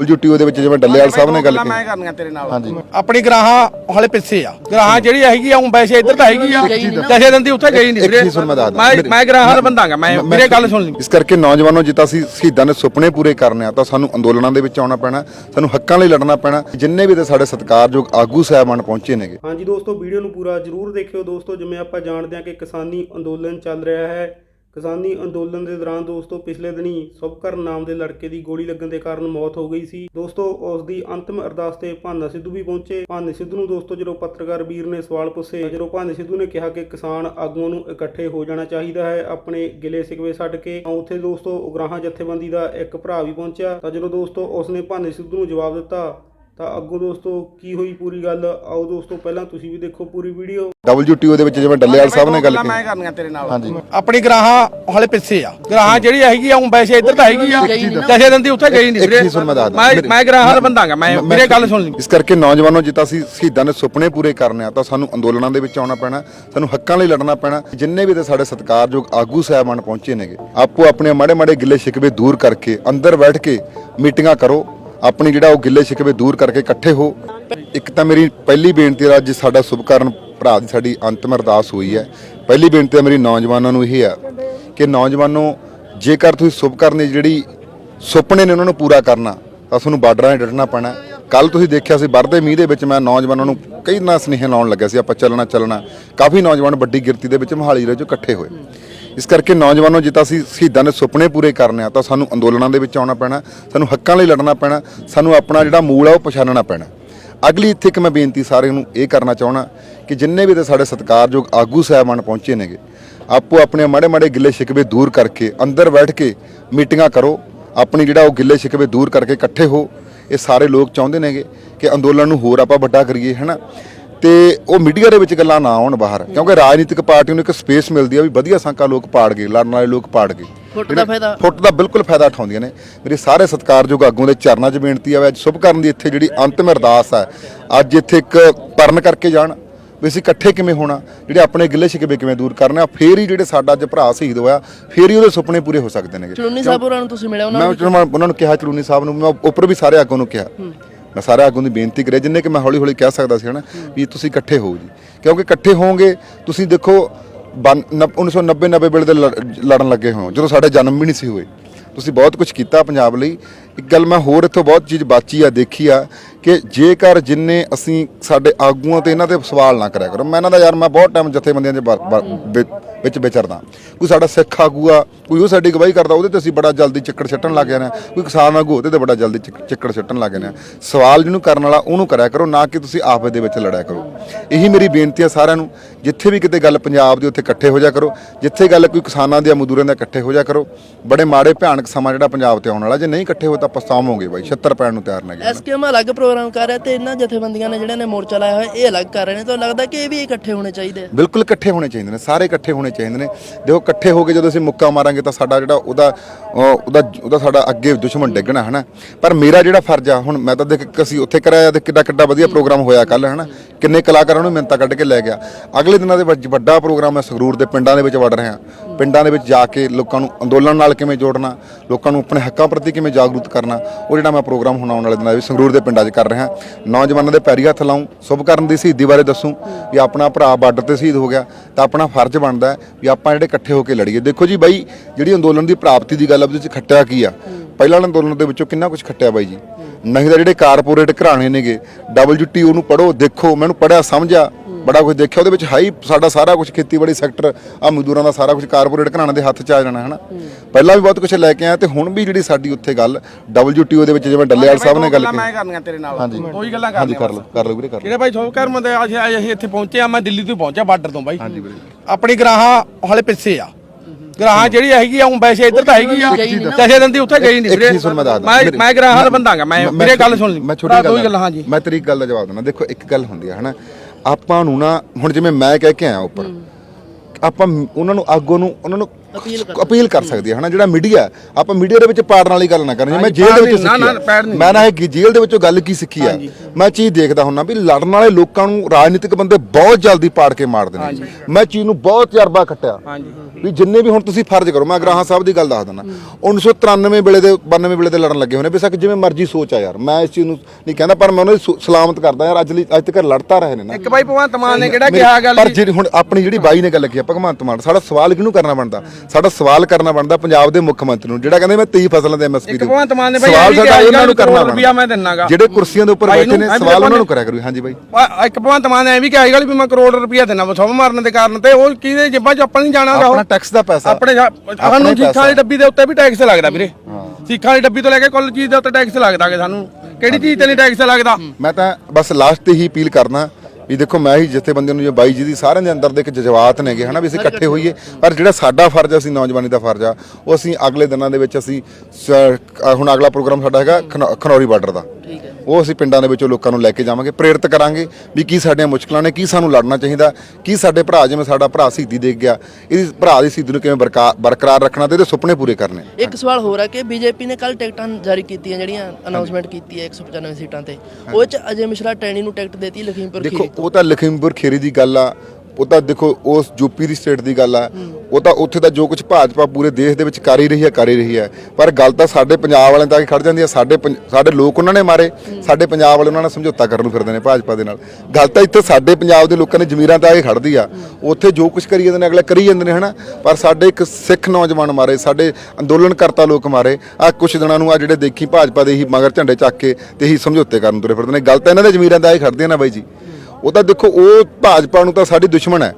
YouTube ਦੇ ਵਿੱਚ ਜਿਵੇਂ ਡੱਲੇਵਾਲ ਸਾਹਿਬ ਨੇ ਗੱਲ ਮੈਂ ਕੀਤੀ। ਕਰਨੀਆਂ ਤੇਰੇ ਨਾਲ। ਹਾਂਜੀ। ਆਪਣੀ ਗਰਾਹਾਂ ਹਲੇ ਪਿੱਛੇ ਆ। ਗਰਾਹਾਂ ਜਿਹੜੀ ਹੈਗੀ ਆ ਉਹ ਵੈਸੇ ਇੱਧਰ ਤਾਂ ਹੈਗੀ ਆ। ਕਿਸੇ ਦਿਨ ਦੀ ਉੱਥੇ ਗਈ ਨਹੀਂ। ਸੁਣ ਮੈਂ। ਮੈਂ ਗਰਾਹਾਂ ਦਾ ਬੰਦਾਗਾ। ਮੈਂ ਮੇਰੇ ਗੱਲ ਸੁਣ ਲਈ। ਇਸ ਕਰਕੇ ਨੌਜਵਾਨੋ ਜਿੱਤਾ ਅਸੀਂ ਸ਼ਹੀਦਾਂ ਦੇ ਸੁਪਨੇ ਪੂਰੇ ਕਰਨੇ ਆ ਤਾਂ ਸਾਨੂੰ ਅੰਦੋਲਨਾਂ ਦੇ ਵਿੱਚ ਆਉਣਾ ਪੈਣਾ ਸਾਨੂੰ ਹੱਕਾਂ ਲਈ ਲੜਨਾ ਪੈਣਾ। ਜਿੰਨੇ ਵੀ ਤੇ ਸਾਡੇ ਸਤਿਕਾਰਯੋਗ ਆਗੂ ਸਾਹਿਬਾਨ ਪਹੁੰਚੇ ਨੇਗੇ। ਹਾਂਜੀ ਦੋਸਤੋ ਵੀਡੀਓ ਨੂੰ ਪੂਰਾ ਜਰੂਰ ਦੇਖਿਓ। ਦੋਸਤੋ ਜਿਵੇਂ ਆਪਾਂ ਜਾਣਦੇ ਹਾਂ ਕਿ ਕਿਸਾਨੀ ਅੰਦੋਲਨ ਚੱਲ ਰਿਹਾ ਹੈ। ਕਿਸਾਨੀ ਅੰਦੋਲਨ ਦੇ ਦੌਰਾਨ ਦੋਸਤੋ, ਪਿਛਲੇ ਦਿਨੀ ਸੁਭਕਰਨ ਨਾਮ ਦੇ ਲੜਕੇ ਦੀ ਗੋਲੀ ਲੱਗਣ ਦੇ ਕਾਰਨ ਮੌਤ ਹੋ ਗਈ ਸੀ। ਦੋਸਤੋ, ਉਸ ਦੀ ਅੰਤਿਮ ਅਰਦਾਸ ਤੇ ਭਾਨਾ ਸਿੱਧੂ ਵੀ ਪਹੁੰਚੇ। ਭਾਨੇ ਸਿੱਧੂ ਨੂੰ ਦੋਸਤੋ, ਜਦੋਂ ਪੱਤਰਕਾਰ ਵੀਰ ਨੇ ਸਵਾਲ ਪੁੱਛੇ, ਜਦੋਂ ਭਾਨੇ ਸਿੱਧੂ ਨੇ ਕਿਹਾ ਕਿ ਕਿਸਾਨ ਆਗੂਆਂ ਨੂੰ ਇਕੱਠੇ ਹੋ ਜਾਣਾ ਚਾਹੀਦਾ ਹੈ, ਆਪਣੇ ਗਿਲੇ ਸਿਕਵੇ ਛੱਡ ਕੇ, ਤਾਂ ਉੱਥੇ ਦੋਸਤੋ ਉਗਰਾਹਾਂ ਜਥੇਬੰਦੀ ਦਾ ਇੱਕ ਭਰਾ ਵੀ ਪਹੁੰਚਿਆ। ਤਾਂ ਜਦੋਂ ਦੋਸਤੋ, ਉਸਨੇ ਭਾਨੇ ਸਿੱਧੂ ਨੂੰ ਜਵਾਬ ਦਿੱਤਾ ਤਾਂ ਅੱਗੋਂ ਦੋਸਤੋ ਕੀ ਹੋਈ ਪੂਰੀ ਗੱਲ? ਆਓ ਦੋਸਤੋ ਪਹਿਲਾਂ ਤੁਸੀਂ ਵੀ ਦੇਖੋ ਪੂਰੀ ਵੀਡੀਓ। WTO ਦੇ ਵਿੱਚ ਜਿਵੇਂ ਡੱਲੇਵਾਲ ਸਾਹਿਬ ਨੇ ਗੱਲ ਮੈਂ ਕੀਤੀ ਕਰਨੀਆਂ ਤੇਰੇ ਨਾਲ। ਹਾਂਜੀ। ਆਪਣੀ ਗਰਾਹਾਂ ਹਲੇ ਪਿੱਛੇ ਆ। ਗਰਾਹਾਂ ਜਿਹੜੀ ਹੈਗੀ ਆ ਉਹ ਵੈਸੇ ਇੱਧਰ ਤਾਂ ਹੈਗੀ ਆ। ਕਿਸੇ ਦਿਨ ਦੀ ਉੱਥੇ ਗਈ ਨਹੀਂ ਇੱਕ ਚੀਜ਼ ਸੁਣ ਮੈਂ ਦੱਸਦਾ। ਮੈਂ ਮੈਂ ਗਰਾਹਾਂ ਦਾ ਬੰਦਾਗਾ ਮੈਂ ਮੇਰੇ ਗੱਲ ਸੁਣ ਲਈ। ਇਸ ਕਰਕੇ ਨੌਜਵਾਨੋ ਜਿੱਤਾ ਅਸੀਂ ਸ਼ਹੀਦਾਂ ਦੇ ਸੁਪਨੇ ਪੂਰੇ ਕਰਨੇ ਆ ਤਾਂ ਸਾਨੂੰ ਅੰਦੋਲਨਾਂ ਦੇ ਵਿੱਚ ਆਉਣਾ ਪੈਣਾ ਸਾਨੂੰ ਹੱਕਾਂ ਲਈ ਲੜਨਾ ਪੈਣਾ। ਜਿੰਨੇ ਵੀ ਤੇ ਸਾਡੇ ਸਤਿਕਾਰਯੋਗ ਆਗੂ ਸਾਹਿਬਾਨ ਪਹੁੰਚੇ ਨੇਗੇ ਆਪੋ ਆਪਣੇ ਮਾੜੇ ਮਾੜੇ ਗਿੱਲੇ ਸ਼ਿਕਵੇ ਦੂਰ ਕਰਕੇ ਅੰਦਰ ਬੈਠ ਕੇ ਮੀਟਿੰਗਾਂ ਕਰੋ। ਆਪਣੀ ਜਿਹੜਾ ਉਹ ਗਿੱਲੇ ਸ਼ਿਕਵੇ ਦੂਰ ਕਰਕੇ ਇਕੱਠੇ ਹੋ। ਇੱਕ ਤਾਂ ਮੇਰੀ ਪਹਿਲੀ ਬੇਨਤੀ ਹੈ ਅੱਜ ਸਾਡਾ ਸੁਭਕਰਨ ਭਰਾ ਦੀ ਸਾਡੀ ਅੰਤਮ ਅਰਦਾਸ ਹੋਈ ਹੈ। ਪਹਿਲੀ ਬੇਨਤੀ ਤਾਂ ਮੇਰੀ ਨੌਜਵਾਨਾਂ ਨੂੰ ਇਹ ਹੈ ਕਿ ਨੌਜਵਾਨੋ, ਜੇਕਰ ਤੁਸੀਂ ਸੁਭਕਰਨ ਦੀ ਜਿਹੜੀ ਸੁਪਨੇ ਨੇ ਉਹਨਾਂ ਨੂੰ ਪੂਰਾ ਕਰਨਾ, ਤਾਂ ਤੁਹਾਨੂੰ ਬਾਰਡਰਾਂ 'ਤੇ ਡਟਣਾ ਪੈਣਾ। ਕੱਲ ਤੁਸੀਂ ਦੇਖਿਆ ਸੀ, ਵਰਦੇ ਮੀਂਹ ਦੇ ਵਿੱਚ ਮੈਂ ਨੌਜਵਾਨਾਂ ਨੂੰ ਕਈ ਨਾ ਸੁਨੇਹੇ ਲਾਉਣ ਲੱਗਿਆ ਸੀ, ਆਪਾਂ ਚੱਲਣਾ ਚੱਲਣਾ। ਕਾਫੀ ਨੌਜਵਾਨ ਵੱਡੀ ਗਿਣਤੀ ਦੇ ਵਿੱਚ ਮਹਾਲੀ ਦੇ ਇਕੱਠੇ ਹੋਏ। ਇਸ ਕਰਕੇ ਨੌਜਵਾਨੋ ਜਿੱਤਾ ਅਸੀਂ ਸ਼ਹੀਦਾਂ ਦੇ ਸੁਪਨੇ ਪੂਰੇ ਕਰਨੇ ਆ, ਤਾਂ ਸਾਨੂੰ ਅੰਦੋਲਨਾਂ ਦੇ ਵਿੱਚ ਆਉਣਾ ਪੈਣਾ, ਸਾਨੂੰ ਹੱਕਾਂ ਲਈ ਲੜਨਾ ਪੈਣਾ, ਸਾਨੂੰ ਆਪਣਾ ਜਿਹੜਾ ਮੂਲ ਆ, ਉਹ ਪਛਾਣਨਾ ਪੈਣਾ। ਅਗਲੀ ਇੱਥੇ ਇੱਕ ਮੈਂ ਬੇਨਤੀ ਸਾਰਿਆਂ ਨੂੰ ਇਹ ਕਰਨਾ ਚਾਹਣਾ ਕਿ ਜਿੰਨੇ ਵੀ ਤੇ ਸਾਡੇ ਸਤਿਕਾਰਯੋਗ ਆਗੂ ਸਾਹਿਬਾਨ ਪਹੁੰਚੇ ਨੇਗੇ, ਆਪੋ ਆਪਣੇ ਮਾੜੇ ਮਾੜੇ ਗਿੱਲੇ ਸ਼ਿਕਵੇ ਦੂਰ ਕਰਕੇ, ਅੰਦਰ ਬੈਠ ਕੇ ਮੀਟਿੰਗਾਂ ਕਰੋ, ਆਪਣੀ ਜਿਹੜਾ ਉਹ ਗਿੱਲੇ ਸ਼ਿਕਵੇ ਦੂਰ ਕਰਕੇ ਇਕੱਠੇ ਹੋ, ਇਹ ਸਾਰੇ ਲੋਕ ਚਾਹੁੰਦੇ ਨੇਗੇ ਕਿ ਅੰਦੋਲਨ ਨੂੰ ਹੋਰ ਆਪਾਂ ਵੱਡਾ ਕਰੀਏ ਹੈਨਾ ਤੇ ਉਹ ਮੀਡੀਆ ਦੇ ਵਿੱਚ ਗੱਲਾਂ ਨਾ ਆਉਣ ਬਾਹਰ ਕਿਉਂਕਿ ਰਾਜਨੀਤਿਕ ਪਾਰਟੀ ਨੂੰ ਇੱਕ ਸਪੇਸ ਮਿਲਦੀ ਆ ਵੀ ਵਧੀਆ ਸੰਕਾ ਲੋਕ ਪਾੜ ਗਏ ਲੜਨ ਵਾਲੇ ਲੋਕ ਪਾੜ ਗਏ। ਫੁੱਟ ਦਾ ਫਾਇਦਾ। ਫੁੱਟ ਦਾ ਬਿਲਕੁਲ ਫਾਇਦਾ ਉਠਾਉਂਦੀਆਂ ਨੇ। ਮੇਰੇ ਸਾਰੇ ਸਤਿਕਾਰਯੋਗ ਆਗੂਆਂ ਦੇ ਚਰਨਾਂ 'ਚ ਬੇਨਤੀ ਆ ਅੱਜ ਸ਼ੁਭ ਕਰਨ ਦੀ ਇੱਥੇ ਜਿਹੜੀ ਅੰਤਿਮ ਅਰਦਾਸ ਹੈ ਅੱਜ ਇੱਥੇ ਇੱਕ ਪਰਨ ਕਰਕੇ ਜਾਣ ਵੀ ਅਸੀਂ ਇਕੱਠੇ ਕਿਵੇਂ ਹੋਣਾ ਜਿਹੜੇ ਆਪਣੇ ਗਿੱਲੇ ਸ਼ਿਕਵੇ ਕਿਵੇਂ ਦੂਰ ਕਰਨੇ ਆ ਫੇਰ ਹੀ ਜਿਹੜੇ ਸਾਡਾ ਅੱਜ ਭਰਾ ਸ਼ਹੀਦ ਹੋਇਆ ਫੇਰ ਹੀ ਉਹਦੇ ਸੁਪਨੇ ਪੂਰੇ ਹੋ ਸਕਦੇ ਨੇਗੇ। ਚਲੂਨੀ ਸਾਹਿਬ ਹੋਰਾਂ ਨੂੰ ਤੁਸੀਂ ਮਿਲਿਆ ਉਹਨਾਂ ਮੈਂ ਨੂੰ ਉਹਨਾਂ ਨੂੰ- ਉਹਨਾਂ ਨੂੰ ਕਿਹਾ ਚਲੂਨੀ ਸਾਹਿਬ ਨੂੰ ਮੈਂ ਉੱਪਰ ਵੀ ਸਾਰੇ ਆਗੂਆਂ ਨੂੰ ਕਿਹਾ। ਮੈਂ ਸਾਰੇ ਆਗੂਆਂ ਦੀ ਬੇਨਤੀ ਕਰਿਆ, ਜਿੰਨੇ ਕਿ ਮੈਂ ਹੌਲੀ ਹੌਲੀ ਕਹਿ ਸਕਦਾ ਸੀ ਹਨਾ, ਵੀ ਤੁਸੀਂ ਇਕੱਠੇ ਹੋਵੋ ਜੀ। ਕਿਉਂਕਿ ਇਕੱਠੇ ਹੋਵੋਗੇ, ਤੁਸੀਂ ਦੇਖੋ ਬਨ- ਨੱਬ- 1990 90 ਵੇਲੇ ਦੇ ਲੜ- ਲੜਨ ਲੱਗੇ ਹੋ। ਜਦੋਂ ਸਾਡਾ ਜਨਮ ਵੀ ਨਹੀਂ ਸੀ ਹੋਏ, ਤੁਸੀਂ ਬਹੁਤ ਕੁਝ ਕੀਤਾ ਪੰਜਾਬ ਲਈ। ਇੱਕ ਗੱਲ ਮੈਂ ਹੋਰ ਇੱਥੋਂ ਬਹੁਤ ਚੀਜ਼ ਬਾਚੀ ਆ, ਦੇਖੀ ਆ ਕਿ ਜੇਕਰ ਜਿੰਨੇ ਅਸੀਂ ਸਾਡੇ ਆਗੂਆਂ ਤੇ ਇਹਨਾਂ ਤੇ ਸਵਾਲ ਨਾ ਕਰਿਆ ਕਰੋ, ਮੈਂ ਇਹਨਾਂ ਦਾ ਯਾਰ ਮੈਂ ਬਹੁਤ ਟਾਈਮ ਜਥੇਬੰਦੀਆਂ ਦੇ ਵਿੱਚ ਵਿਚਰਦਾ। ਕੋਈ ਸਾਡਾ ਸਿੱਖ ਆਗੂ ਆ, ਕੋਈ ਉਹ ਸਾਡੀ ਗਵਾਹੀ ਕਰਦਾ, ਉਹਦੇ ਤੇ ਅਸੀਂ ਬੜਾ ਜਲਦੀ ਚੱਕੜ ਛੱਟਣ ਲੱਗ ਜਾਂਦੇ ਹਾਂ। ਕੋਈ ਕਿਸਾਨ ਆਗੂ, ਉਹਦੇ ਤੇ ਬੜਾ ਜਲਦੀ ਚੱਕ- ਚੱਕੜ ਛੱਟਣ ਲੱਗ ਜਾਂਦੇ ਹਾਂ। ਸਵਾਲ ਜਿਹਨੂੰ ਕਰਨ ਵਾਲਾ, ਉਹਨੂੰ ਕਰਿਆ ਕਰੋ, ਨਾ ਕਿ ਤੁਸੀਂ ਆਪਸ ਦੇ ਵਿੱਚ ਲੜਿਆ ਕਰੋ। ਇਹੀ ਮੇਰੀ ਬੇਨਤੀ ਆ ਸਾਰਿਆਂ ਨੂੰ, ਜਿੱਥੇ ਵੀ ਕਿਤੇ ਗੱਲ ਪੰਜਾਬ ਦੀ ਉੱਥੇ ਇਕੱਠੇ ਹੋ ਜਾ ਕਰੋ। ਜਿੱਥੇ ਗੱਲ ਕੋਈ ਕਿਸਾਨਾਂ ਦੀ ਮਜ਼ਦੂਰਾਂ ਦਾ ਇਕੱਠੇ ਹੋ ਜਾ ਕਰੋ। ਬੜੇ ਮਾੜੇ ਭਿਆਨਕ ਸਮਾਂ ਜਿਹੜਾ ਪੰਜਾਬ ਤੇ ਆਉਣ ਵਾਲਾ, ਜੇ ਨਹੀਂ ਇਕੱਠੇ ਹੋ ਤਾਂ ਪਛਤਾਵੋਗੇ ਬਾਈ 76 ਪੈਣ ਨੂੰ ਤਿਆਰ ਨਾ ਗਏ ਐਸਕੇਐਮ ਅਲੱਗ ਪ੍ਰੋਗਰਾਮ ਕਰ ਰਿਹਾ ਤੇ ਇਹਨਾਂ ਜਥੇਬੰਦੀਆਂ ਨੇ ਜਿਹੜਿਆਂ ਨੇ ਮੋਰਚਾ ਲਾਇਆ ਹੋਇਆ, ਇਹ ਅਲੱਗ ਕਰ ਰਹੇ ਨੇ। ਤਾਂ ਲੱਗਦਾ ਕਿ ਇਹ ਵੀ ਇਕੱਠੇ ਹੋਣੇ ਚਾਹੀਦੇ ਆ? ਬਿਲਕੁਲ ਇਕੱਠੇ ਹੋਣੇ ਚਾਹੀਦੇ ਨੇ, ਸਾਰੇ ਇਕੱਠੇ ਹੋਣੇ ਚਾਹੀਦੇ ਨੇ। ਦੇਖੋ, ਇਕੱਠੇ ਹੋ ਕੇ ਜਦੋਂ ਅਸੀਂ ਮੁੱਕਾ ਮਾਰਾਂਗੇ ਤਾਂ ਸਾਡਾ ਜਿਹੜਾ ਉਹਦਾ ਉਹਦਾ ਉਹਦਾ ਸਾਡਾ ਅੱਗੇ ਦੁਸ਼ਮਣ ਡਿੱਗਣਾ, ਹਨਾ? ਪਰ ਮੇਰਾ ਜਿਹੜਾ ਫਰਜ਼ ਆ, ਹੁਣ ਮੈਂ ਤਾਂ ਦੇਖ ਅਸੀਂ ਉੱਥੇ ਕਰਾਇਆ ਤੇ ਕਿੱਡਾ ਕਿੱਡਾ ਵਧੀਆ ਪ੍ਰੋਗਰਾਮ ਹੋਇਆ ਕੱਲ ਹਨਾ? ਕਿੰਨੇ ਕਲਾਕਾਰਾਂ ਨੂੰ ਮਿੰਤਾ ਕੱਢ ਕੇ ਲੈ ਗਿਆ। ਅਗਲੇ ਦਿਨਾਂ ਦੇ ਵਿੱਚ ਵੱਡਾ ਪ੍ਰੋਗਰਾਮ ਮੈਂ ਸੰਗਰੂਰ ਦੇ ਪਿੰਡਾਂ ਦੇ ਵਿੱਚ ਵੜ ਰਿਹਾ। ਪਿੰਡਾਂ ਦੇ ਵਿੱਚ ਜਾ ਕੇ ਲੋਕਾਂ ਨੂੰ ਅੰਦੋਲਨ ਨਾਲ ਕਿਵੇਂ ਜੋੜਨਾ, ਲੋਕਾਂ ਨੂੰ ਆਪਣੇ ਹੱਕਾਂ ਪ੍ਰਤੀ ਕਿਵੇਂ ਜਾਗਰੂਕ ਕਰਨਾ, ਉਹ ਜਿਹੜਾ ਮੈਂ ਪ੍ਰੋਗਰਾਮ ਹੁਣ ਆਉਣ ਵਾਲੇ ਦਿਨਾਂ ਵਿੱਚ ਸੰਗਰੂਰ ਦੇ ਪਿੰਡਾਂ 'ਚ ਕਰ ਰਿਹਾ। ਨੌਜਵਾਨਾਂ ਦੇ ਪੈਰੀ ਹੱਥ ਲਾਉਂ, ਸੁਭ ਕਰਨ ਦੀ ਸ਼ਹੀਦੀ ਬਾਰੇ ਦੱਸੂੰ ਵੀ ਆਪਣਾ ਭਰਾ ਬਾਰਡਰ ਤੇ ਸ਼ਹੀਦ ਹੋ ਗਿਆ, ਤਾਂ ਆਪਣਾ ਫਰਜ਼ ਬਣਦਾ ਵੀ ਆਪਾਂ ਜਿਹੜੇ ਇਕੱਠੇ ਹੋ ਕੇ ਲੜੀਏ। ਦੇਖੋ ਜੀ ਬਾਈ, ਜਿਹੜੀ ਅੰਦੋਲਨ ਦੀ ਪ੍ਰਾਪਤੀ ਦੀ ਗੱਲ ਆ, ਉਹਦੇ ਵਿੱਚ ਖੱਟਿਆ ਕੀ ਆ? ਪਹਿਲਾਂ ਵਾਲੇ ਅੰਦੋਲਨ ਦੇ ਵਿੱਚੋਂ ਕਿੰਨਾ ਕੁਝ ਖੱਟਿਆ ਬਾਈ ਜੀ? ਨਹੀਂ ਤਾਂ ਜਿਹੜੇ ਕਾਰਪੋਰੇਟ ਘਰਾਣੇ ਨੇਗੇ WTO ਉਹਨੂੰ ਪੜੋ ਦੇਖੋ, ਮੈਨੂੰ ਪੜਿਆ ਸਮਝਿਆ ਬੜਾ ਕੁਝ ਦੇਖਿਆ ਉਹਦੇ ਵਿੱਚ ਹਾਈ ਸਾਡਾ ਸਾਰਾ ਕੁਝ ਖੇਤੀਬਾੜੀ ਸੈਕਟਰ ਆ ਮਜ਼ਦੂਰਾਂ ਦਾ ਸਾਰਾ ਕੁਝ ਕਾਰਪੋਰੇਟ ਘਰਾਣਿਆਂ ਦੇ ਹੱਥ 'ਚ ਆ ਜਾਣਾ ਹਨਾ? ਪਹਿਲਾਂ ਵੀ ਬਹੁਤ ਕੁਝ ਲੈ ਕੇ ਆਇਆ ਤੇ ਹੁਣ ਵੀ ਜਿਹੜੀ ਸਾਡੀ ਉੱਥੇ ਗੱਲ WTO ਦੇ ਵਿੱਚ ਜਿਵੇਂ ਡੱਲੇਵਾਲ ਸਾਹਿਬ ਨੇ ਗੱਲ ਮੈਂ ਕੀਤੀ ਕਰਨੀਆਂ ਤੇਰੇ ਨਾਲ। ਉਹੀ ਗੱਲਾਂ ਹਾਂਜੀ ਕਰਨੀਆਂ ਕਰ ਲਓ ਕਰ ਲਓ ਵੀਰੇ ਕਰ ਲਓ। ਜਿਹੜੇ ਭਾਈ ਸੋਕਰਮ ਦੇ ਅੱਜ ਅੱਜ ਅਸੀਂ ਇੱਥੇ ਪਹੁੰਚੇ ਆ ਮੈਂ ਦਿੱਲੀ ਤੋਂ ਪਹੁੰਚਿਆ ਬਾਰਡਰ ਤੋਂ ਬਾਈ। ਹਾਂਜੀ ਵੀਰੇ। ਆਪਣੀ ਗਰਾਹਾਂ ਹਲੇ ਪਿੱਛੇ ਆ। ਗਰਾਹਾਂ ਜਿਹੜੀ ਹੈਗੀ ਆ ਉਹ ਵੈਸੇ ਇੱਧਰ ਤਾਂ ਹੈਗੀ ਆ। ਕਿਸੇ ਦਿਨ ਦੀ ਉੱਥੇ ਗਈ ਨਹੀਂ ਸੁਣ ਮੈਂ। ਮੈਂ ਮੈਂ ਗਰਾਹਾਂ ਦਾ ਬੰਦਾਗਾ ਮੈਂ ਮੇਰੇ ਗੱਲ ਸੁਣ ਲਈ। ਮੈਂ ਛੋਟੀ ਗੱਲ ਮੈਂ ਤੇਰੀ ਗੱਲ ਦਾ ਜਵਾਬ ਦਿੰਦਾ। ਦੇਖੋ ਇੱਕ ਗੱਲ ਹੁੰਦੀ ਹੈ ਹਨਾ? ਆਪਾਂ ਨੂੰ ਨਾ ਹੁਣ ਜਿਵੇਂ ਮੈਂ ਕਹਿ ਕੇ ਆਇਆ ਉੱਪਰ ਆਪਾਂ ਉਹਨਾਂ ਨੂੰ ਆਗੋ ਨੂੰ ਉਹਨਾਂ ਨੂੰ ਅਪੀਲ ਕਰ ਸਕਦੇ ਆ ਹਨਾ? ਜਿਹੜਾ ਮੀਡੀਆ ਆਪਾਂ ਮੀਡੀਆ ਦੇ ਵਿੱਚ ਪਾੜਨ ਵਾਲੀ ਗੱਲ ਨਾ ਕਰਨੀ ਮੈਂ ਜੇਲ੍ਹ ਦੇ ਵਿੱਚ ਸਿੱਖੀ ਪੈੜ ਆ। ਨਹੀਂ। ਮੈਂ ਨਾ ਇਹ ਜੇਲ੍ਹ ਦੇ ਵਿੱਚੋਂ ਗੱਲ ਕੀ ਸਿੱਖੀ ਆ ਮੈਂ ਚੀਜ਼ ਦੇਖਦਾ ਹੁੰਨਾ ਵੀ ਲੜਨ ਵਾਲੇ ਲੋਕਾਂ ਨੂੰ ਰਾਜਨੀਤਿਕ ਬੰਦੇ ਬਹੁਤ ਜਲਦੀ ਪਾੜ ਕੇ ਮਾਰਦੇ ਨੇ। ਮੈਂ ਚੀਜ਼ ਨੂੰ ਬਹੁਤ ਤਜਰਬਾ ਖੱਟਿਆ ਵੀ ਜਿੰਨੇ ਵੀ ਹੁਣ ਤੁਸੀਂ ਫਰਜ਼ ਕਰੋ ਮੈਂ ਗ੍ਰਾਹਾਂ ਸਾਹਿਬ ਦੀ ਗੱਲ ਦੱਸ ਦਿੰਦਾ 1993 ਵੇਲੇ ਦੇ 92 ਵੇਲੇ ਦੇ ਲੜਨ ਲੱਗੇ ਹੋਣੇ ਬੇਸ਼ੱਕ ਜਿਵੇਂ ਮਰਜ਼ੀ ਸੋਚ ਆ ਯਾਰ ਮੈਂ ਇਸ ਚੀਜ਼ ਨੂੰ ਨਹੀਂ ਕਹਿੰਦਾ ਪਰ ਮੈਂ ਉਹਨਾਂ ਦੀ ਸਲਾਮਤ ਕਰਦਾ ਯਾਰ। ਅੱਜ ਲਈ ਅੱਜ ਤੱਕ ਲੜਤਾ ਰਹੇ ਨੇ ਨਾ। ਇੱਕ ਬਾਈ ਭਗਵੰਤ ਮਾਨ ਨੇ ਕਿਹੜਾ ਕਿਹਾ ਗੱਲ ਪਰ? ਜਿਹੜੀ ਹੁਣ ਆਪਣੀ ਜਿਹੜੀ ਬਾਈ ਨੇ ਗੱਲ ਕੀਤੀ ਆ ਭਗਵੰਤ ਮਾਨ ਸਾਡਾ ਸਵਾਲ ਕਿਹਨੂੰ ਕਰਨਾ ਬਣਦਾ? ਸਾਡਾ ਸਵਾਲ ਕਰਨਾ ਬਣਦਾ ਪੰਜਾਬ ਦੇ ਮੁੱਖ ਮੰਤਰੀ ਨੂੰ ਜਿਹੜਾ ਕਹਿੰਦੇ ਮੈਂ 23 ਫਸਲਾਂ ਦੇ ਐਮਐਸਪੀ ਇੱਕ ਭਗਵੰਤ ਮਾਨ ਨੇ ਬਾਈ ਸਵਾਲ ਸਾਡਾ ਉਹਨਾਂ ਨੂੰ ਕਰਨਾ ਰੁਪਈਆ ਮੈਂ ਬਣਦਾ ਦਿੰਨਾਗਾ। ਜਿਹੜੇ ਕੁਰਸੀਆਂ ਦੇ ਉੱਪਰ ਬੈਠੇ ਨੂੰ ਸਵਾਲ ਉਹਨਾਂ ਨੂੰ ਕਰਿਆ ਕਰੂ ਹਾਂਜੀ ਬਾਈ। ਇੱਕ ਭਗਵੰਤ ਮਾਨ ਇਹ ਵੀ ਕਿਹਾ ਸੀਗਾ ਵੀ ਮੈਂ ਕਰੋੜ ਰੁਪਇਆ ਦੇਣਾ ਬਸੋਂ ਮਾਰਨ ਦੇ ਕਾਰਨ ਤੇ ਉਹ ਕਿਹਦੇ ਜੇਬਾਂ 'ਚ ਆਪਾਂ ਨਹੀਂ ਜਾਣਾਗਾ ਆਪਣਾ ਟੈਕਸ ਦਾ ਪੈਸਾ ਆਪਣੇ ਸਾਨੂੰ ਪੈਸਾ। ਦੀ ਡੱਬੀ ਦੇ ਉੱਤੇ ਵੀ ਟੈਕਸ ਲੱਗਦਾ ਵੀਰੇ। ਸਿੱਖਾਂ ਦੀ ਡੱਬੀ ਤੋਂ ਲੈ ਕੇ ਕੁੱਲ ਚੀਜ਼ ਦੇ ਉੱਤੇ ਟੈਕਸ ਲੱਗਦਾ ਕਿ ਸਾਨੂੰ। ਕਿਹੜੀ ਚੀਜ਼ ਤੇ ਨਹੀਂ ਟੈਕਸ ਲੱਗਦਾ? ਮੈਂ ਤਾਂ ਬਸ ਲਾਸਟ ਤੇ ਹੀ ਅਪੀਲ ਕਰਨਾ ਵੀ ਦੇਖੋ ਮੈਂ ਹੀ ਜਿੱਥੇ ਬੰਦੇ ਨੂੰ ਜੇ ਬਾਈ ਜੀ ਦੀ ਸਾਰਿਆਂ ਦੇ ਅੰਦਰ ਦੇ ਇੱਕ ਜਜ਼ਬਾਤ ਨੇਗੇ ਹਨਾ ਵੀ ਅਸੀਂ ਇਕੱਠੇ ਹੋਈਏ। ਪਰ ਜਿਹੜਾ ਸਾਡਾ ਫਰਜ਼ ਅਸੀਂ ਨੌਜਵਾਨੀ ਦਾ ਫਰਜ਼ ਆ ਉਹ ਅਸੀਂ ਅਗਲੇ ਦਿਨਾਂ ਦੇ ਵਿੱਚ ਅਸੀਂ ਸ- ਹੁਣ ਅਗਲਾ ਪ੍ਰੋਗਰਾਮ ਸਾਡਾ ਹੈਗਾ ਖਨੌ- ਖਨੌਰੀ ਬਾਰਡਰ ਦਾ। ਠੀਕ ਹੈ। ਉਹ ਅਸੀਂ ਪਿੰਡਾਂ ਦੇ ਵਿੱਚੋਂ ਲੋਕਾਂ ਨੂੰ ਲੈ ਕੇ ਜਾਵਾਂਗੇ ਪ੍ਰੇਰਿਤ ਕਰਾਂਗੇ ਵੀ ਕੀ ਸਾਡੀਆਂ ਮੁਸ਼ਕਲਾਂ ਨੇ ਕੀ ਸਾਨੂੰ ਲੜਨਾ ਚਾਹੀਦਾ ਕੀ ਸਾਡੇ ਭਰਾ ਜਿਵੇਂ ਸਾਡਾ ਭਰਾ ਸ਼ਹੀਦੀ ਦੇ ਗਿਆ ਇਹਦੀ ਭਰਾ ਦੀ ਸ਼ਹੀਦੀ ਨੂੰ ਕਿਵੇਂ ਬਰਕਾ- ਬਰਕਰਾਰ ਰੱਖਣਾ ਤੇ ਇਹਦੇ ਸੁਪਨੇ ਪੂਰੇ ਕਰਨੇ। ਇੱਕ ਸਵਾਲ ਹੋਰ ਹੈ ਕਿ ਬੀਜੇਪੀ ਨੇ ਕੱਲ ਟਿਕਟਾਂ ਜਾਰੀ ਕੀਤੀਆਂ ਜਿਹੜੀਆਂ ਅਨਾਉਂਸਮੈਂਟ ਕੀਤੀ ਹੈ 195 ਸੀਟਾਂ ਤੇ। ਉਹ ਚ ਅਜੇ ਮਿਸ਼ਰਾ ਟੈਣੀ ਨੂੰ ਟਿਕਟ ਦੇਤੀ ਲਖੀਮਪੁਰ ਦੇਖੋ ਖੀਰੀ ਉਹ ਤਾਂ ਲਖੀਮਪੁਰ ਖੇਰੀ ਦੀ ਗੱਲ ਆ ਉਹ ਤਾਂ ਦੇਖੋ, ਉਸ ਯੂਪੀ ਦੀ ਸਟੇਟ ਦੀ ਗੱਲ ਆ। ਉਹ ਤਾਂ ਉੱਥੇ ਦਾ ਜੋ ਕੁਝ ਭਾਜਪਾ ਪੂਰੇ ਦੇਸ਼ ਦੇ ਵਿੱਚ ਕਰ ਹੀ ਰਹੀ ਹੈ, ਕਰ ਹੀ ਰਹੀ ਹੈ। ਪਰ ਗੱਲ ਤਾਂ ਸਾਡੇ ਪੰਜਾਬ ਵਾਲਿਆਂ ਤੱਕ ਖੜ ਜਾਂਦੀ ਹੈ, ਸਾਡੇ ਪੰਜ- ਸਾਡੇ ਲੋਕ ਉਹਨਾਂ ਨੇ ਮਾਰੇ। ਸਾਡੇ ਪੰਜਾਬ ਵਾਲੇ ਉਹਨਾਂ ਨਾਲ ਸਮਝੌਤਾ ਕਰਨ ਨੂੰ ਫਿਰਦੇ ਨੇ ਭਾਜਪਾ ਦੇ ਨਾਲ। ਗੱਲ ਤਾਂ ਇੱਥੇ ਸਾਡੇ ਪੰਜਾਬ ਦੇ ਲੋਕਾਂ ਨੇ ਜ਼ਮੀਰਾਂ ਤੇ ਆ ਕੇ ਖੜਦੀ ਆ। ਉੱਥੇ ਜੋ ਕੁਝ ਕਰੀ ਜਾਂਦੇ ਨੇ, ਅਗਲੇ ਕਰੀ ਜਾਂਦੇ ਨੇ, ਹਨਾ? ਪਰ ਸਾਡੇ ਇੱਕ ਸਿੱਖ ਨੌਜਵਾਨ ਮਾਰੇ, ਸਾਡੇ ਅੰਦੋਲਨਕਰਤਾ ਲੋਕ ਮਾਰੇ। ਆ ਕੁਝ ਦਿਨਾਂ ਨੂੰ ਆ ਜਿਹੜੇ ਦੇਖੀ ਭਾਜਪਾ ਦੇ ਹੀ ਮਗਰ ਝੰਡੇ ਚੱਕ ਕੇ ਤੇ ਹੀ ਸਮਝੌਤੇ ਕਰਨ ਤੁਰੇ ਫਿਰਦੇ ਨੇ। ਗੱਲ ਤਾਂ ਇਹਨਾਂ ਦੇ ਜ਼ਮੀਰਾਂ ਤੇ ਆ ਕੇ ਖੜਦੀਆਂ ਨਾ ਬਾਈ ਜੀ। ਉਹ ਤਾਂ ਦੇਖੋ ਉਹ ਭਾਜਪਾ ਨੂੰ ਤਾਂ ਸਾਡੀ ਦੁਸ਼ਮਣ ਹੈ।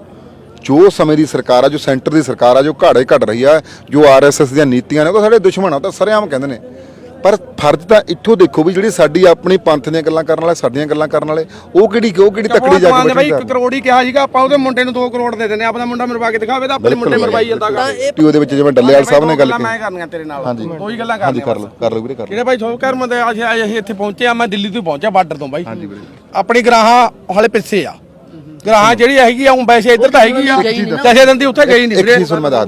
ਜੋ ਸਮੇਂ ਦੀ ਸਰਕਾਰ ਆ ਜੋ ਸੈਂਟਰ ਦੀ ਸਰਕਾਰ ਆ ਜੋ ਘਾੜੇ ਘਟ ਰਹੀ ਆ ਜੋ ਆਰਐਸਐਸ ਦੀਆਂ ਨੀਤੀਆਂ ਨੇ ਉਹ ਤਾਂ ਸਾਡੇ ਦੁਸ਼ਮਣ ਆ ਉਹ ਤਾਂ ਸਰੇਆਮ ਕਹਿੰਦੇ ਨੇ। ਪਰ ਫਰਜ਼ ਤਾਂ ਇੱਥੋਂ ਦੇਖੋ ਵੀ ਜਿਹੜੀ ਸਾਡੀ ਆਪਣੀ ਪੰਥ ਦੀਆਂ ਗੱਲਾਂ ਕਰਨ ਵਾਲੇ ਸਾਡੀਆਂ ਗੱਲਾਂ ਕਰਨ ਵਾਲੇ ਉਹ ਕਿਹੜੀ ਉਹ ਕਿਹੜੀ ਤਕੜੀ ਜਾ ਕੇ ਬੈਠੀ 1 ਕਰੋੜ ਹੀ ਕਿਹਾ ਸੀਗਾ ਆਪਾਂ ਉਹਦੇ ਮੁੰਡੇ ਨੂੰ 2 ਕਰੋੜ ਦੇ ਦਿੰਦੇ ਆ ਆਪਣਾ ਮੁੰਡਾ ਮਰਵਾ ਕੇ ਦਿਖਾਵੇ ਤਾਂ ਆਪਣੇ ਮੁੰਡੇ ਮਰਵਾਈ ਜਾਂਦਾ ਇਹ ਪਾਰਟੀ ਉਹਦੇ ਵਿੱਚ ਜਿਵੇਂ ਡੱਲੇਵਾਲ ਸਾਹਿਬ ਨੇ ਗੱਲ ਮੈਂ ਕੀਤੀ। ਕਰਨੀਆਂ ਤੇਰੇ ਨਾਲ। ਦੋ ਹੀ ਗੱਲਾਂ ਕਰਨੀਆਂ ਕਰ ਲਓ ਕਰ ਲਓ ਵੀਰੇ ਕਰ ਲਓ। ਕਿਹੜੇ ਬਾਈ ਸੋਚ ਕਰ ਮੈਂ ਅੱਜ ਅਸੀਂ ਇੱਥੇ ਪਹੁੰਚੇ ਆ ਮੈਂ ਦਿੱਲੀ ਤੋਂ ਪਹੁੰਚਿਆ ਬਾਰਡਰ ਤੋਂ ਬਾਈ। ਆਪਣੀ ਗਰਾਹਾਂ ਹਾਲੇ ਪਿੱਛੇ ਆ। ਗਰਾਹਾਂ ਜਿਹੜੀ ਹੈਗੀ ਆ ਉਹ ਵੈਸੇ ਇੱਧਰ ਤਾਂ ਹੈਗੀ ਆ। ਕਿਸੇ ਦਿਨ ਦੀ ਉੱਥੇ ਗਈ ਨਹੀਂ ਵੀਰੇ।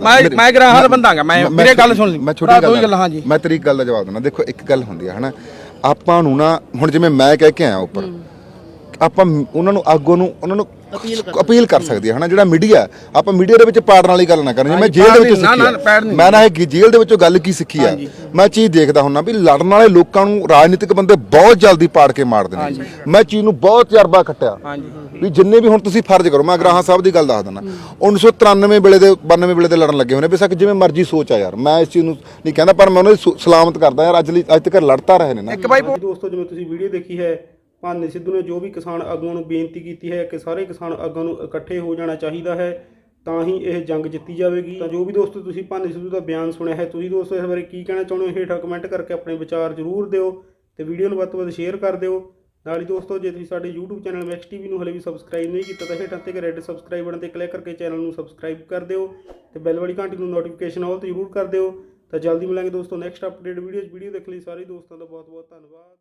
ਮੈਂ ਮੈਂ ਗਰਾਹਾਂ ਦਾ ਬੰਦਾਗਾ ਮੈਂ ਮੇਰੇ ਗੱਲ ਸੁਣ ਲਈ। ਮੈਂ ਛੋਟੀ ਗੱਲ ਹੀ ਗੱਲਾਂ ਹਾਂਜੀ ਮੈਂ ਤੇਰੀ ਗੱਲ ਦਾ ਜਵਾਬ ਦਿੰਦਾ। ਦੇਖੋ ਇੱਕ ਗੱਲ ਹੁੰਦੀ ਹੈ ਹਨਾ? ਆਪਾਂ ਨੂੰ ਨਾ ਹੁਣ ਜਿਵੇਂ ਮੈਂ ਕਹਿ ਕੇ ਆਇਆ ਉੱਪਰ ਆਪਾਂ ਉਹਨਾਂ ਨੂੰ ਆਗੂ ਨੂੰ ਉਹਨਾਂ ਨੂੰ ਅਪੀਲ ਕਰ ਸਕਦੇ ਹਾਂ। ਹਨਾ? ਜਿਹੜਾ ਮੀਡੀਆ ਆਪਾਂ ਮੀਡੀਆ ਦੇ ਵਿੱਚ ਪਾੜਨ ਵਾਲੀ ਗੱਲ ਨਾ ਕਰਾਂ ਜਿਵੇਂ ਮੈਂ ਜੇਲ੍ਹ ਦੇ ਵਿੱਚ ਨਾ, ਨਾ, ਸਿੱਖੀ ਪੈੜ ਆ। ਨਹੀਂ। ਮੈਂ ਨਾ ਇਹ ਜੇਲ੍ਹ ਦੇ ਵਿੱਚੋਂ ਗੱਲ ਕੀ ਸਿੱਖੀ ਆ? ਮੈਂ ਚੀਜ਼ ਦੇਖਦਾ ਹੁੰਨਾ ਵੀ ਲੜਨ ਵਾਲੇ ਲੋਕਾਂ ਨੂੰ ਰਾਜਨੀਤਿਕ ਬੰਦੇ ਬਹੁਤ ਜਲਦੀ ਪਾੜ ਕੇ ਮਾਰਦੇ ਨੇ ਮੈਂ ਚੀਜ਼ ਨੂੰ ਬਹੁਤ ਤਜਰਬਾ ਖੱਟਿਆ ਹਾਂਜੀ। ਵੀ ਜਿੰਨੇ ਵੀ ਹੁਣ ਤੁਸੀਂ ਫਰਜ਼ ਕਰੋ ਮੈਂ ਗ੍ਰਾਹਾਂ ਸਾਹਿਬ ਦੀ ਗੱਲ ਦੱਸ ਦਿੰਦਾ 1993 ਵੇਲੇ ਦੇ 92 ਵੇਲੇ ਦੇ ਲੜਨ ਲੱਗੇ ਹੋਣੇ ਬੇਸ਼ੱਕ ਜਿਵੇਂ ਮਰਜ਼ੀ ਸੋਚ ਆ ਯਾਰ ਮੈਂ ਇਸ ਚੀਜ਼ ਨੂੰ ਨਹੀਂ ਕਹਿੰਦਾ ਪਰ ਮੈਂ ਉਹਨਾਂ ਦੀ ਸਲਾਮਤ ਕਰਦਾ ਯਾਰ ਅੱਜ ਲਈ ਅੱਜ ਤੱਕ ਲੜਤਾ ਰਹੇ ਨੇ ਨਾ। ਇੱਕ ਬਾਈ ਦੋਸਤੋ ਜਿਵੇਂ ਤੁਸੀਂ ਵੀਡੀਓ ਦੇਖੀ ਹੈ ਭਾਨੇ ਸਿੱਧੂ ਨੇ ਜੋ ਵੀ ਕਿਸਾਨ ਆਗੂਆਂ ਨੂੰ ਬੇਨਤੀ ਕੀਤੀ ਹੈ ਕਿ ਸਾਰੇ ਕਿਸਾਨ ਆਗੂਆਂ ਨੂੰ ਇਕੱਠੇ ਹੋ ਜਾਣਾ ਚਾਹੀਦਾ ਹੈ, ਤਾਂ ਹੀ ਇਹ ਜੰਗ ਜਿੱਤੀ ਜਾਵੇਗੀ। ਤਾਂ ਜੋ ਵੀ ਦੋਸਤੋ, ਤੁਸੀਂ ਭਾਨੇ ਸਿੱਧੂ ਦਾ ਬਿਆਨ ਸੁਣਿਆ ਹੈ, ਤੁਸੀਂ ਦੋਸਤੋ ਇਸ ਬਾਰੇ ਕੀ ਕਹਿਣਾ ਚਾਹੁੰਦੇ ਹੋ ਹੇਠਾਂ ਕਮੈਂਟ ਕਰਕੇ ਆਪਣੇ ਵਿਚਾਰ ਜ਼ਰੂਰ ਦਿਓ ਤੇ ਵੀਡੀਓ ਨੂੰ ਵੱਧ ਤੋਂ ਵੱਧ ਸ਼ੇਅਰ ਕਰ ਦਿਓ। ਨਾਲ ਹੀ ਦੋਸਤੋ, ਜੇ ਤੁਸੀਂ ਸਾਡੇ YouTube ਚੈਨਲ ਮੈਕਸ ਟੀਵੀ ਨੂੰ ਹਲੇ ਵੀ ਸਬਸਕ੍ਰਾਈਬ ਨਹੀਂ ਕੀਤਾ, ਤਾਂ ਹੇਠਾਂ ਤੇ ਇੱਕ ਰੈੱਡ ਸਬਸਕ੍ਰਾਈਬ ਬਟਨ ਤੇ ਕਲਿੱਕ ਕਰਕੇ ਚੈਨਲ ਨੂੰ ਸਬਸਕ੍ਰਾਈਬ ਕਰ ਦਿਓ ਤੇ ਬੈਲ ਵਾਲੀ ਘੰਟੀ ਨੂੰ ਨੋਟੀਫਿਕੇਸ਼ਨ ਆਲ ਤੇ ਜ਼ਰੂਰ ਕਰ ਦਿਓ। ਤਾਂ ਜਲਦੀ ਮਿਲਾਂਗੇ ਦੋਸਤੋ ਨੈਕਸਟ ਅਪਡੇਟ ਵੀਡੀਓਜ਼ ਵੀਡੀਓ ਦੇਖਣ ਲਈ ਸਾਰੇ ਦੋਸਤਾਂ ਦਾ ਬਹੁਤ ਬਹੁਤ ਧੰਨਵਾਦ।